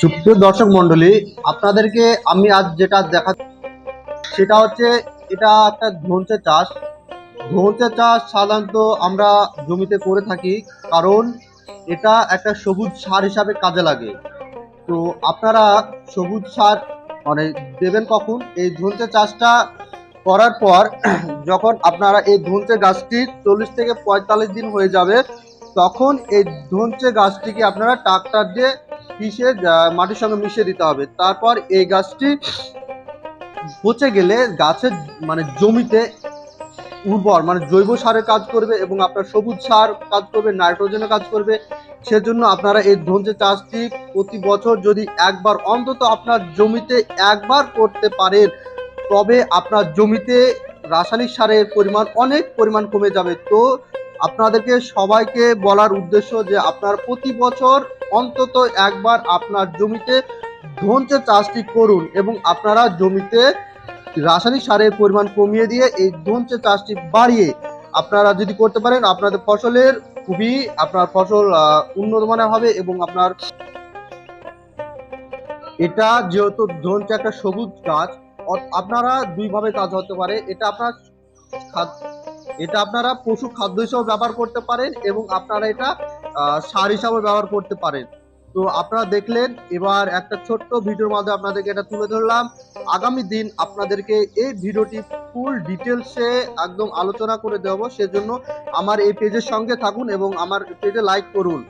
সুপ্রিয় দর্শক মণ্ডলী, আপনাদেরকে আমি আজ যেটা দেখা সেটা হচ্ছে, এটা একটা ধনচে চাষ। ধনচে চাষ সাধারণত আমরা জমিতে করে থাকি, কারণ এটা একটা সবুজ সার হিসাবে কাজে লাগে। তো আপনারা সবুজ সার মানে দেবেন কখন? এই ধনচে চাষটা করার পর, যখন আপনারা এই ধনচে গাছটি চল্লিশ থেকে পঁয়তাল্লিশ দিন হয়ে যাবে, তখন এই ধনচে গাছটিকে আপনারা ট্রাক্টর দিয়ে পিষে মাটির সঙ্গে মিশিয়ে দিতে হবে। তারপর এই গাছটি পচে গেলে গাছের মানে জমিতে উর্বর মানে জৈব সারের কাজ করবে এবং আপনার সবুজ সার কাজ করবে, নাইট্রোজেনের কাজ করবে। সেজন্য আপনারা এই ধনচে চাষটি প্রতি বছর যদি একবার অন্তত আপনার জমিতে একবার করতে পারেন, তবে আপনার জমিতে রাসায়নিক সারের পরিমাণ অনেক পরিমাণ কমে যাবে। তো আপনাদেরকে সবাইকে বলার উদ্দেশ্য যে আপনার প্রতি বছর অন্তত একবার আপনার জমিতে ধনচে চাষটি করুন এবং আপনারা জমিতে রাসায়নিক সারের পরিমাণ কমিয়ে দিয়ে এই ধনচে চাষটি বাড়িয়ে আপনারা যদি করতে পারেন, আপনাদের ফসলের খুবই, আপনার ফসল উন্নত মানের হবে এবং আপনার এটা যেহেতু ধনচে একটা সবুজ গাছ আপনারা দুইভাবে কাজ হতে পারে। এটা আপনার এটা আপনারা পশু খাদ্য হিসাবে ব্যবহার করতে পারেন এবং আপনারা এটা সার হিসাবে ব্যবহার করতে পারেন। তো আপনারা দেখলেন, এবার একটা ছোট্ট ভিডিওর মাধ্যমে আপনাদেরকে এটা তুলে ধরলাম। আগামী দিন আপনাদেরকে এই ভিডিওটি ফুল ডিটেলসে একদম আলোচনা করে দেবো সেজন্য আমার এই পেজের সঙ্গে থাকুন এবং আমার পেজে লাইক করুন।